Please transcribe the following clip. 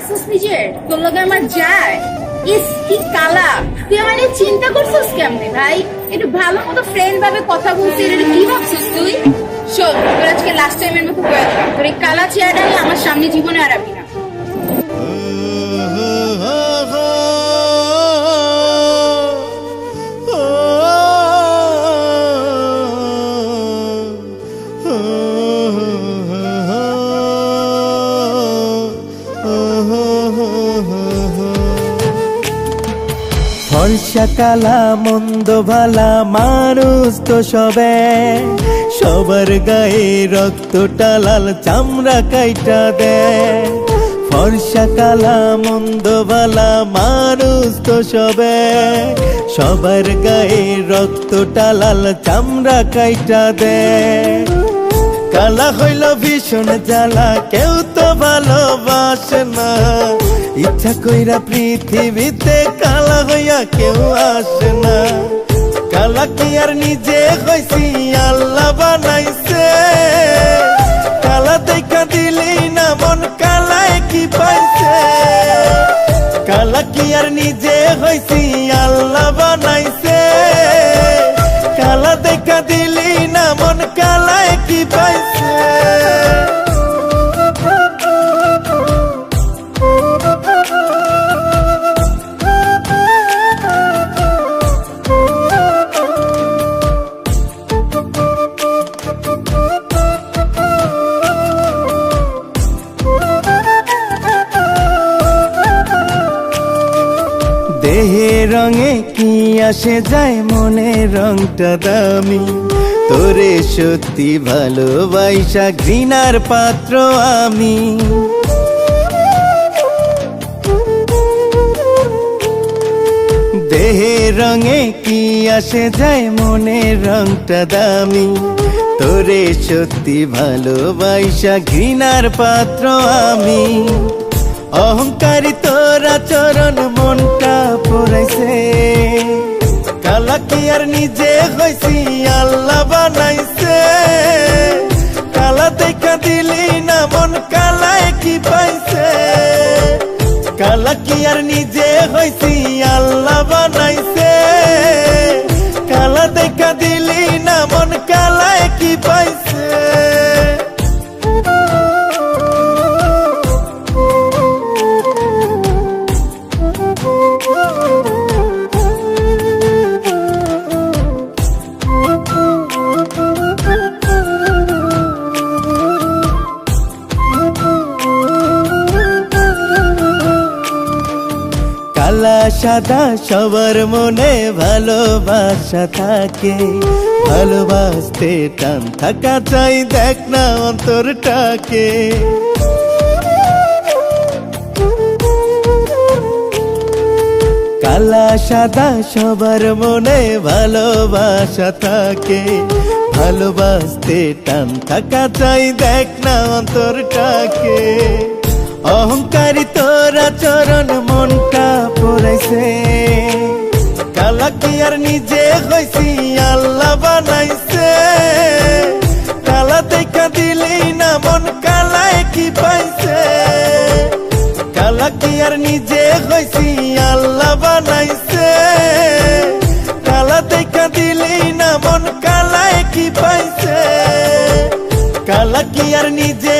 দেখছিস নিজের? তোর লগে আমার যায়। ইস, কি কালা তুই আমার চিন্তা করছিস কেমনে, ভাই? একটু ভালো মতো ফ্রেন্ড ভাবে কথা বলছিস এটা কি ভাবছিস তুই? শোন, তোর আজকে লাস্ট টাইমের মতো দিলাম তোর এই কালা চেয়ারটা আমার সামনে জীবনে আর আবি না ফর্সা কালা, মন্দ ভালা, মানুষ তো সবে। সবার গায়ে রক্তটা লাল, চামড়া কাইটা দেয় ফর্সা কালা, মন্দ ভালা, মানুষ তো সবে। সবার গায়ে রক্তটা লাল, চামড়া কাইটা দেয় কালা হইল ভীষণ জ্বালা, কেউ তো ভালোবাসে না। ইচ্ছা কইরা পৃথিবীতে কালা হইয়া কেউ আসে না। কালা কি আর নিজে হইছি, আল্লাহ বানাইছে। কালা দেখা দিলি না, মন কালায় কি পাইছে? কালা কি আর নিজে হইছি, আল্লাহ দেহে রঙে কি আসে যায় মনে? রংটা দামি। তোরে সত্যি ভালোবাসা ঘৃণার পাত্র আমি। দেহে রঙে কি আসে যায় মনে? রংটা দামি। তোরে সত্যি ভালোবাসা ঘৃণার পাত্র আমি। অহংকারী তোরা চরণ মনটা পড়াইছে কালা কি আর নিজে হইছি, আল্লাহ বানাইছে। কালা দেখা দিলি না, মন কালায় কি পাইছে। কালা কি আর নিজে হইছি, আল্লাহ সাদা সবার মনে ভালোবাসা থাকে। ভালোবাসতে টান থাকা চাই, দেখ না অন্তরটাকে। কালা, সাদা সবার মনে ভালোবাসা থাকে। ভালোবাসতে টান থাকা চাই, দেখ না অন্তরটাকে। অহংকারী তোরা চরণ মনটা পড়াইছে কালা কি আর নিজে হইছি, আল্লাহ বানাইছে। কালা দেখা দিলি না মন কালায় কি পাইছে। কালা কি আর নিজে হইছি, আল্লাহ বানাইছে। কালা দেখা দিলি না মন কালায় কি পাইছে। আর নিজে হইছি